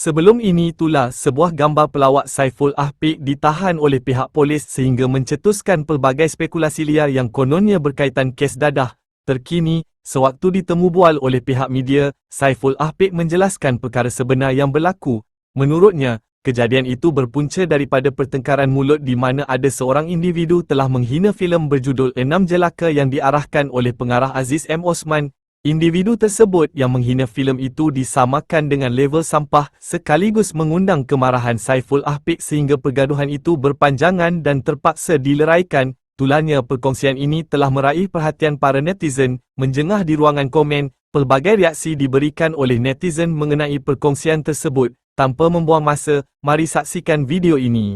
Sebelum ini itulah sebuah gambar pelawak Saiful Ahpiq ditahan oleh pihak polis sehingga mencetuskan pelbagai spekulasi liar yang kononnya berkaitan kes dadah. Terkini, sewaktu ditemu bual oleh pihak media, Saiful Ahpiq menjelaskan perkara sebenar yang berlaku. Menurutnya, kejadian itu berpunca daripada pertengkaran mulut di mana ada seorang individu telah menghina filem berjudul Enam Jelaka yang diarahkan oleh pengarah Aziz M. Osman Individu tersebut yang menghina filem itu disamakan dengan level sampah sekaligus mengundang kemarahan Saiful Ahpiq sehingga pergaduhan itu berpanjangan dan terpaksa dileraikan. Tulannya perkongsian ini telah meraih perhatian para netizen, menjengah di ruangan komen, pelbagai reaksi diberikan oleh netizen mengenai perkongsian tersebut. Tanpa membuang masa, mari saksikan video ini.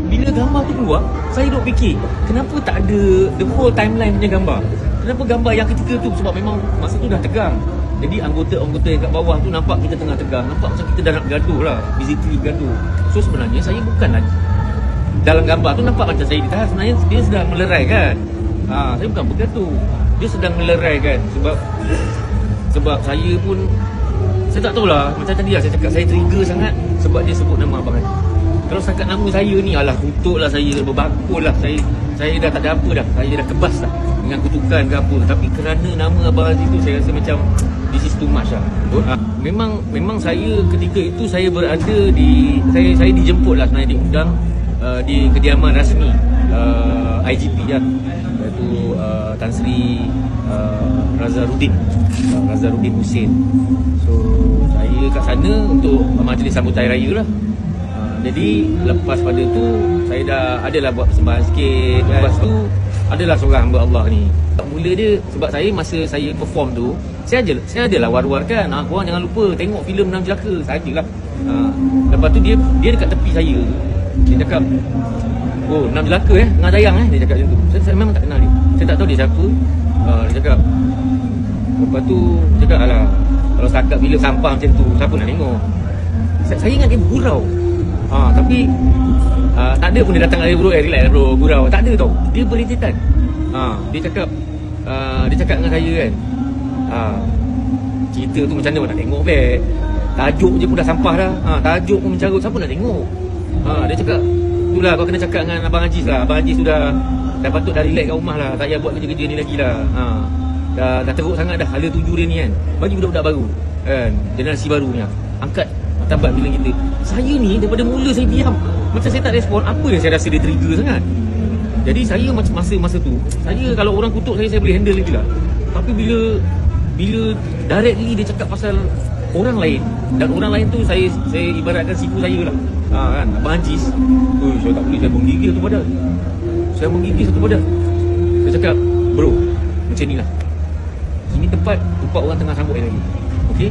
Bila gambar tu keluar, saya duk fikir, kenapa tak ada the whole timeline punya gambar? Kenapa gambar yang ketiga tu? Sebab memang masa tu dah tegang. Jadi anggota-anggota yang kat bawah tu nampak kita tengah tegang. Nampak macam kita dah nak bergaduh lah. Physically bergaduh. So sebenarnya saya bukanlah dalam gambar tu nampak macam saya ditahan. Sebenarnya dia sedang melerai kan. Ha, saya bukan bergaduh. Dia sedang melerai kan. Sebab sebab saya pun saya tak tahulah macam tadi lah saya cakap saya trigger sangat sebab dia sebut nama abang Haji. Kalau setakat nama saya ni alah kutuk lah saya berbakul lah saya saya dah tak ada apa dah saya dah kebas dah dengan kutukan ke apa tapi kerana nama abang Haji tu saya rasa macam this is too much lah. Ha, memang memang saya ketika itu saya berada di saya saya dijemput lah sebenarnya diundang uh, di kediaman rasmi uh, IGP lah. Iaitu uh, Tan Sri uh, Razarudin uh, Razarudin Hussein. So saya kat sana untuk majlis sambutan raya lah. Uh, jadi lepas pada tu saya dah adalah buat persembahan sikit. Lepas tu adalah seorang hamba Allah ni. Mula dia sebab saya masa saya perform tu saya ada saya adalah war-warkan ah korang jangan lupa tengok filem Enam Jelaka sajalah. Ha. lepas tu dia dia dekat tepi saya. Dia cakap oh Enam Jelaka eh tengah tayang eh dia cakap macam tu. Saya, saya memang tak kenal dia. Saya tak tahu dia siapa. Ha, dia cakap lepas tu dia cakap alah kalau setakat bila sampah macam tu siapa nak tengok? Saya, saya ingat dia gurau. Ha, tapi tak ada pun dia datang dari bro, eh relax bro, gurau. Tak ada tau. Dia berlintitan. Ha, dia cakap uh, dia cakap dengan saya kan. Ha, cerita tu macam mana nak tengok back. Tajuk je pun dah sampah dah. Ha, tajuk pun mencarut siapa nak tengok. Ha, dia cakap itulah kau kena cakap dengan abang Haji lah. Abang Haji sudah dah patut dah relax kat rumah lah. Tak payah buat kerja-kerja ni lagi lah. Ha, dah, dah teruk sangat dah hala tuju dia ni kan. Bagi budak-budak baru. Kan, generasi barunya. Angkat tabat bila kita Saya ni daripada mula saya diam Macam saya tak respon Apa yang saya rasa dia trigger sangat? Jadi saya macam masa-masa tu Saya kalau orang kutuk saya Saya boleh handle lagi lah Tapi bila Bila directly dia cakap pasal Orang lain Dan orang lain tu Saya saya ibaratkan sipu saya lah. Ha, kan? Abang Hajiz Ui, Saya tak boleh Saya menggigil satu badan Saya menggigil satu badan Saya cakap Bro Macam ni lah. Sini tempat Tempat orang tengah sambut lagi. Okay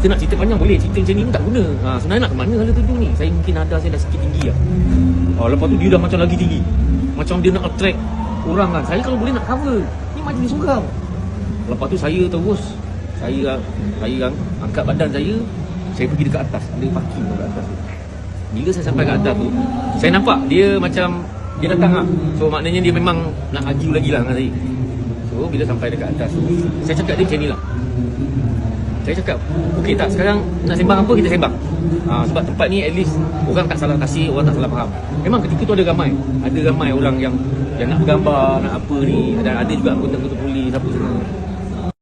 kita nak cerita panjang boleh cerita macam ni pun tak guna. Ha, sebenarnya nak ke mana hala tuju ni? Saya mungkin ada saya dah sikit tinggi lah. Ha, lepas tu dia dah macam lagi tinggi? Macam dia nak attract orang kan? Saya kalau boleh nak cover ni majlis orang lepas tu saya terus saya saya kan angkat badan saya saya pergi dekat atas. Ada parking dekat atas tu. Bila saya sampai kat atas tu saya nampak dia macam dia datang lah. So maknanya dia memang nak argue lagi lah dengan saya. So bila sampai dekat atas tu saya cakap dia macam ni lah saya cakap okey tak sekarang nak sembang apa kita sembang? Ha, sebab tempat ni at least orang tak salah kasih orang tak salah faham. Memang ketika tu ada ramai ada ramai orang yang yang nak bergambar nak apa ni dan ada juga anggota-anggota polis apa semua